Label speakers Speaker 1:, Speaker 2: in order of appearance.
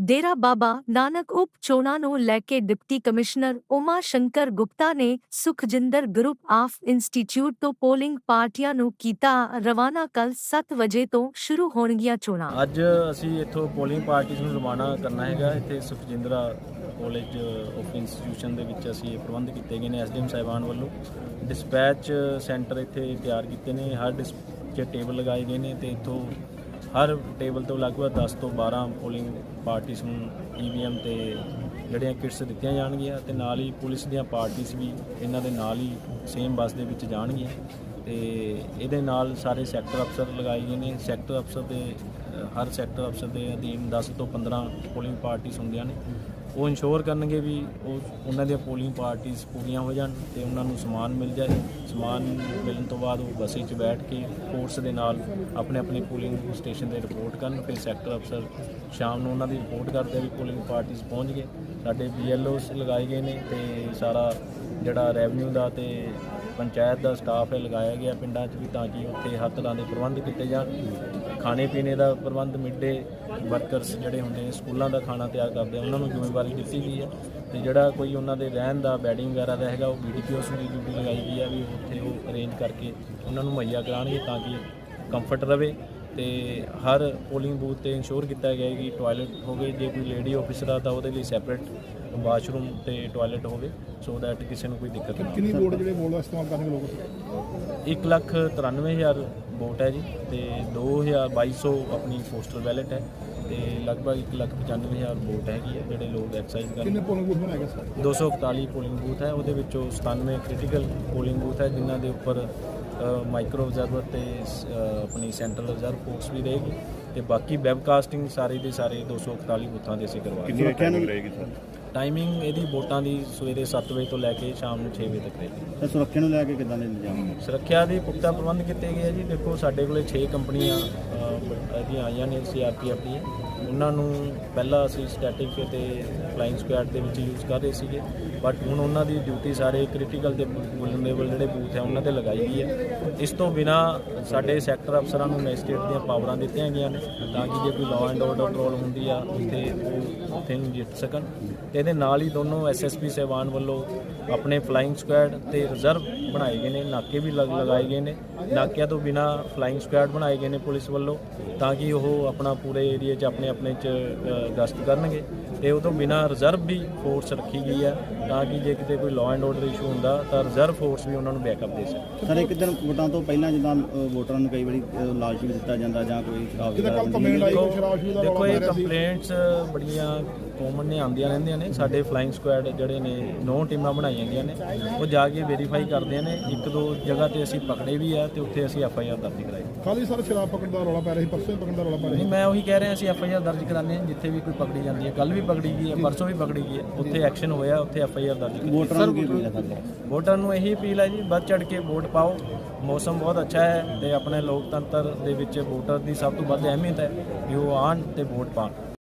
Speaker 1: ਡੇਰਾ ਬਾਬਾ ਨਾਨਕ ਉਪ ਚੋਣਾਂ ਨੂੰ ਲੈ ਕੇ ਡਿਪਟੀ ਕਮਿਸ਼ਨਰ ਉਮਾ ਸ਼ੰਕਰ ਗੁਪਤਾ ਨੇ ਸੁਖਜਿੰਦਰ ਗਰੁੱਪ ਆਫ ਇੰਸਟੀਚਿਊਟ ਤੋਂ ਪੋਲਿੰਗ ਪਾਰਟੀਆਂ ਨੂੰ ਕੀਤਾ ਰਵਾਨਾ ਕੱਲ 7 ਵਜੇ ਤੋਂ ਸ਼ੁਰੂ ਹੋਣਗੀਆਂ ਚੋਣਾਂ।
Speaker 2: ਅੱਜ ਅਸੀਂ ਇੱਥੋਂ ਪੋਲਿੰਗ ਪਾਰਟੀਜ਼ ਨੂੰ ਰਵਾਨਾ ਕਰਨਾ ਹੈਗਾ। ਇੱਥੇ ਸੁਖਜਿੰਦਰਾ ਕਾਲਜ ਆਫ ਇੰਸਟੀਟਿਊਸ਼ਨ ਦੇ ਵਿੱਚ ਅਸੀਂ ਇਹ ਪ੍ਰਬੰਧ ਕੀਤੇ ਗਏ ਨੇ ਐਸਡੀਐਮ ਸਾਹਿਬਾਨ ਵੱਲੋਂ। ਡਿਸਪੈਚ ਸੈਂਟਰ ਇੱਥੇ ਤਿਆਰ ਕੀਤੇ ਨੇ। ਹਰ ਡਿਸ ਟੇਬਲ ਲਗਾਏ ਗਏ ਨੇ ਤੇ ਇੱਥੋਂ ਹਰ ਟੇਬਲ ਤੋਂ ਲਗਭਗ 10 ਤੋਂ 12 ਪੋਲਿੰਗ ਪਾਰਟੀਜ਼ ਨੂੰ ਈਵੀਐਮ ਤੇ ਜਿਹੜੀਆਂ ਕਿਟਸ ਦਿੱਤੀਆਂ ਜਾਣਗੀਆਂ ਤੇ ਨਾਲ ਹੀ ਪੁਲਿਸ ਦੀਆਂ ਪਾਰਟੀਆਂ ਵੀ ਇਹਨਾਂ ਦੇ ਨਾਲ ਹੀ ਸੇਮ ਬੱਸ ਦੇ ਵਿੱਚ ਜਾਣਗੀਆਂ ਤੇ ਇਹਦੇ ਨਾਲ ਸਾਰੇ ਸੈਕਟਰ ਅਫਸਰ ਲਗਾਏ ਗਏ ਨੇ। ਸੈਕਟਰ ਅਫਸਰ ਦੇ ਹਰ ਸੈਕਟਰ ਅਫਸਰ ਦੇ ਅਧੀਨ 10 ਤੋਂ 15 ਪੋਲਿੰਗ ਪਾਰਟੀਆਂ ਹੁੰਦੀਆਂ ਨੇ। ਉਹ ਇਨਸ਼ੋਰ ਕਰਨਗੇ ਵੀ ਉਹ ਉਹਨਾਂ ਦੀਆਂ ਪੋਲਿੰਗ ਪਾਰਟੀਆਂ ਪੂਰੀਆਂ ਹੋ ਜਾਣ ਤੇ ਉਹਨਾਂ ਨੂੰ ਸਮਾਨ ਮਿਲ ਜਾਏ। ਸਮਾਨ ਮਿਲਣ ਤੋਂ ਬਾਅਦ ਉਹ ਬੱਸੇ 'ਚ ਬੈਠ ਕੇ ਫੋਰਸ ਦੇ ਨਾਲ ਆਪਣੇ ਆਪਣੇ ਪੋਲਿੰਗ ਸਟੇਸ਼ਨ ਤੇ ਰਿਪੋਰਟ ਕਰਨ, ਫਿਰ ਸੈਕਟਰ ਅਫਸਰ ਸ਼ਾਮ ਨੂੰ ਉਹਨਾਂ ਦੀ ਰਿਪੋਰਟ ਕਰਦੇ ਵੀ ਪੋਲਿੰਗ ਪਾਰਟੀਆਂ ਪਹੁੰਚ ਗਏ। ਸਾਡੇ ਬੀਐਲਓਸ ਲਗਾਏ ਗਏ ਨੇ ਤੇ ਸਾਰਾ ਜਿਹੜਾ ਰੈਵਨਿਊ ਦਾ ਤੇ ਪੰਚਾਇਤ ਦਾ ਸਟਾਫ ਹੈ ਲਗਾਇਆ ਗਿਆ ਪਿੰਡਾਂ 'ਚ ਵੀ ਤਾਂ ਕਿ ਉੱਥੇ ਹਰ ਤਰ੍ਹਾਂ ਦੇ ਪ੍ਰਬੰਧ ਕੀਤੇ ਜਾਣ। ਖਾਣੇ ਪੀਣੇ ਦਾ ਪ੍ਰਬੰਧ, ਮਿੱਡੇ ਵਰਕਰਸ ਜਿਹੜੇ ਹੁੰਦੇ ਨੇ, ਸਕੂਲਾਂ ਦਾ ਖਾਣਾ ਤਿਆਰ ਕਰਦੇ ਉਹਨਾਂ ਨੂੰ ਜ਼ਿੰਮੇਵਾਰੀ ਦਿੱਤੀ ਗਈ ਹੈ। ਤੇ ਜਿਹੜਾ ਕੋਈ ਉਹਨਾਂ ਦੇ ਰਹਿਣ ਦਾ ਬੈਡਿੰਗ ਵਗੈਰਾ ਦਾ ਹੈਗਾ, ਉਹ ਬੀਡੀਪੀਓਸ ਦੀ ਡਿਊਟੀ ਲਗਾਈ ਗਈ ਹੈ ਵੀ ਉੱਥੇ ਉਹ ਅਰੇਂਜ ਕਰਕੇ ਉਹਨਾਂ ਨੂੰ ਮੁਹੱਈਆ ਕਰਾਉਣਗੇ ਤਾਂ ਕਿ ਕੰਫਰਟ ਰਵੇ। ਤੇ ਹਰ ਪੋਲਿੰਗ ਬੂਥ ਤੇ ਇੰਸ਼ੋਰ ਕੀਤਾ ਗਿਆ ਹੈ ਕਿ ਟਾਇਲਟ ਹੋਵੇ ਜੇ ਕੋਈ ਲੇਡੀ ਆਫਿਸਰ ਆ ਤਾਂ ਉਹਦੇ ਲਈ ਸੈਪਰੇਟ ਵਾਸ਼ਰੂਮ ਤੇ ਟਾਇਲਟ ਹੋਵੇ ਸੋ ਦੈਟ ਕਿਸੇ ਨੂੰ ਕੋਈ ਦਿੱਕਤ ਨਾ
Speaker 3: ਕਿੰਨੀ ਵੋਟ ਜਿਹੜੇ ਵੋਟ ਦਾ ਇਸਤੇਮਾਲ ਕਰਨਗੇ ਲੋਕ?
Speaker 2: ਇੱਕ ਲੱਖ 93000 ਵੋਟ ਹੈ ਜੀ ਤੇ 2200 ਆਪਣੀ ਪੋਸਟਲ ਬੈਲਟ ਹੈ ਤੇ ਲਗਭਗ 1 ਲੱਖ 95000 ਵੋਟ ਹੈਗੀ ਹੈ ਜਿਹੜੇ ਲੋਕ ਐਕਸਰਸਾਈਜ਼ ਕਰਨ।
Speaker 3: ਕਿੰਨੇ ਪੋਲਿੰਗ ਬੂਥ ਬਣਾਏ ਗਏ ਸਰ?
Speaker 2: 241 ਪੋਲਿੰਗ ਬੂਥ ਹੈ ਉਹਦੇ ਵਿੱਚੋਂ 97 ਕ੍ਰਿਟੀਕਲ ਪੋਲਿੰਗ ਬੂਥ ਹੈ ਜਿਨ੍ਹਾਂ ਦੇ ਉੱਪਰ ਮਾਈਕਰੋ ਆਬਜ਼ਰਵਰ ਤੇ ਆਪਣੀ ਸੈਂਟਰਲ ਰਿਜ਼ਰਵ ਫੋਰਸ ਵੀ ਰਹੇਗੀ ਤੇ ਬਾਕੀ ਵੈਬਕਾਸਟਿੰਗ ਸਾਰੇ ਦੇ ਸਾਰੇ 241 ਬੂਥਾਂ ਦੇ ਅਸੀਂ ਕਰਵਾ
Speaker 4: ਕਿੰਨੀ ਰਹੇਗੀ ਸਰ?
Speaker 2: ਟਾਈਮਿੰਗ ਇਹਦੀ ਵੋਟਾਂ ਦੀ ਸਵੇਰੇ 7 ਵਜੇ ਤੋਂ ਲੈ ਕੇ ਸ਼ਾਮ ਨੂੰ 6 ਵਜੇ ਤੱਕ ਰਹੇਗੀ।
Speaker 4: ਸਰ ਸੁਰੱਖਿਆ ਨੂੰ ਲੈ ਕੇ ਕਿੱਦਾਂ ਦੇ ਇੰਤਜ਼ਾਮ ਨੇ?
Speaker 2: ਸੁਰੱਖਿਆ ਦੇ ਪੁਖਤਾ ਪ੍ਰਬੰਧ ਕੀਤੇ ਗਏ ਆ ਜੀ। ਦੇਖੋ ਸਾਡੇ ਕੋਲੇ 6 ਕੰਪਨੀਆਂ ਇਹਦੀਆਂ ਆਈਆਂ ਨੇ ਸੀਆਰਪੀਐਫ ਦੀਆਂ ਉਹਨਾਂ ਨੂੰ ਪਹਿਲਾਂ ਅਸੀਂ ਸਟੈਟਿਕ ਤੇ ਫਲਾਈਂਗ ਸਕੁਐਡ ਦੇ ਵਿੱਚ ਯੂਜ਼ ਕਰ ਰਹੇ ਸੀਗੇ। ਬਟ ਹੁਣ ਉਹਨਾਂ ਦੀ ਡਿਊਟੀ ਸਾਰੇ ਕ੍ਰਿਟੀਕਲ ਤੇ ਵੁਲਨਰੇਬਲ ਜਿਹੜੇ ਬੂਥ ਹੈ ਉਹਨਾਂ ਤੇ ਲਗਾਈ ਗਈ ਹੈ ਇਸ ਤੋਂ ਬਿਨਾ ਸਾਡੇ ਸੈਕਟਰ ਅਫਸਰਾਂ ਨੂੰ ਮੈਜਿਸਟ੍ਰੇਟ ਦੀਆਂ ਪਾਵਰਾਂ ਦਿੱਤੀਆਂ ਗਈਆਂ ਨੇ, ਤਾਂ ਕਿ ਜੇ ਕੋਈ ਲਾਅ ਐਂਡ ਆਰਡਰ ਟਰੋਲ ਹੁੰਦੀ ਆ, ਉੱਥੇ ਉਹ ਉੱਥੇ ਨੂੰ ਜਿੱਤ ਸਕਣ। ਤੇ ਇਹਦੇ ਨਾਲ ਹੀ ਦੋਨੋਂ ਐਸਐਸਪੀ ਸਹਿਬਾਨ ਵੱਲੋਂ ਆਪਣੇ ਫਲਾਈਂਗ ਸਕੁਐਡ ਤੇ ਰਿਜ਼ਰਵ ਬਣਾਏ ਗਏ ਨੇ ਨਾਕੇ ਵੀ ਲਗ ਲਗਾਏ ਗਏ ਨੇ ਨਾਕਿਆਂ ਤੋਂ ਬਿਨਾ ਫਲਾਈਂਗ ਸਕੁਐਡ ਬਣਾਏ ਗਏ ਨੇ ਪੁਲਿਸ ਵੱਲੋਂ ਤਾਂ ਕਿ ਉਹ ਆਪਣਾ ਪੂਰੇ ਏਰੀਆ 'ਚ ਆਪਣੇ ਆਪਣੇ 'ਚ ਅ, ਗਸ਼ਤ ਕਰਨਗੇ ਤੇ ਉਹ ਤੋਂ ਬਿਨਾ ਰਿਜ਼ਰਵ ਵੀ ਫੋਰਸ ਰੱਖੀ ਗਈ ਹੈ ਤਾਂ ਕਿ ਜੇ ਕਿਤੇ ਕੋਈ ਲਾਅ ਐਂਡ ਆਰਡਰ ਇਸ਼ੂ ਹੁੰਦਾ ਤਾਂ ਰਿਜ਼ਰਵ ਫੋਰਸ ਵੀ ਉਹਨਾਂ ਨੂੰ ਬੈਕਅਪ ਦੇ ਸਕੇ
Speaker 4: ਸਰ ਇੱਕ ਦਿਨ ਵੋਟਾਂ ਤੋਂ ਪਹਿਲਾਂ ਜਿੱਦਾਂ ਅ, ਵੋਟਰਾਂ ਨੂੰ ਕਈ ਵਾਰੀ ਅ, ਲਾਲਚ ਵੀ ਦਿੱਤਾ ਜਾਂਦਾ ਜਾਂ ਕੋਈ ਸ਼ਰਾਬ
Speaker 3: ਜਿੱਦਾਂ ਕੱਲ੍ਹ complaint ਆਈ। ਸ਼ਰਾਬ ਦਾ
Speaker 2: ਦੇਖੋ ਇਹ। ਕੰਪਲੇਂਟਸ ਬੜੀਆਂ ਕਾਮਨ ਨੇ ਆਉਂਦੀਆਂ ਰਹਿੰਦੀਆਂ ਨੇ ਸਾਡੇ ਫਲਾਈਂਗ ਸਕੁਐਡ ਜਿਹੜੇ ਨੇ ਨੌ ਟੀਮਾਂ ਬਣਾਈਆਂ ਗਈਆਂ ਨੇ। ਉਹ ਜਾ ਕੇ ਵੈਰੀਫਾਈ ਕਰਦੇ ਨੇ ਇੱਕ ਦੋ ਜਗ੍ਹਾ ਤੇ ਅਸੀਂ ਪਕੜੇ ਵੀ ਆ ਤੇ ਉੱਥੇ ਅਸੀਂ ਐਫ ਆਈ ਆਰ ਦਰਜ ਕਰਾਈ।
Speaker 3: ਖਾਲੀ ਸਰ ਸ਼ਰਾਬ ਪਕੜਨ ਦਾ ਰੌਲਾ ਪੈ ਰਿਹਾ ਸੀ ਪਰਸੋਂ ਹੀ ਪਕੜਨ ਦਾ ਰੌਲਾ ਪੈ ਰਿਹਾ
Speaker 2: ਨਹੀਂ ਮੈਂ ਉਹੀ ਕਹਿ ਰਿਹਾ ਅਸੀਂ ਐਫ ਆਈ ਆਰ ਦਰਜ ਕਰਾਉਂਦੇ ਹਾਂ ਜਿੱਥੇ ਵੀ ਕੋਈ ਪਕੜੀ ਜਾਂਦੀ ਹੈ। ਕੱਲ ਵੀ ਪਕੜੀ ਗਈ ਹੈ ਪਰਸੋਂ ਵੀ ਪਕੜੀ ਗਈ ਹੈ ਉੱਥੇ ਐਕਸ਼ਨ ਹੋਇਆ ਉੱਥੇ ਐਫ ਆਈ ਆਰ ਦਰਜ ਕੀਤੀ
Speaker 4: ਵੋਟਰਾਂ ਨੂੰ ਕੀ ਅਪੀਲ ਹੈ ਸਰ
Speaker 2: ਵੋਟਰ ਨੂੰ ਇਹੀ ਅਪੀਲ ਹੈ ਜੀ ਵੱਧ ਚੜ ਕੇ ਵੋਟ ਪਾਓ। ਮੌਸਮ ਬਹੁਤ ਅੱਛਾ ਹੈ ਤੇ ਆਪਣੇ ਲੋਕਤੰਤਰ ਦੇ ਵਿੱਚ ਵੋਟਰ ਦੀ ਸਭ ਤੋਂ ਵੱਧ ਅਹਿਮੀਅਤ ਹੈ ਕਿ ਉਹ ਆਣ ਤੇ ਵੋਟ ਪਾਣ।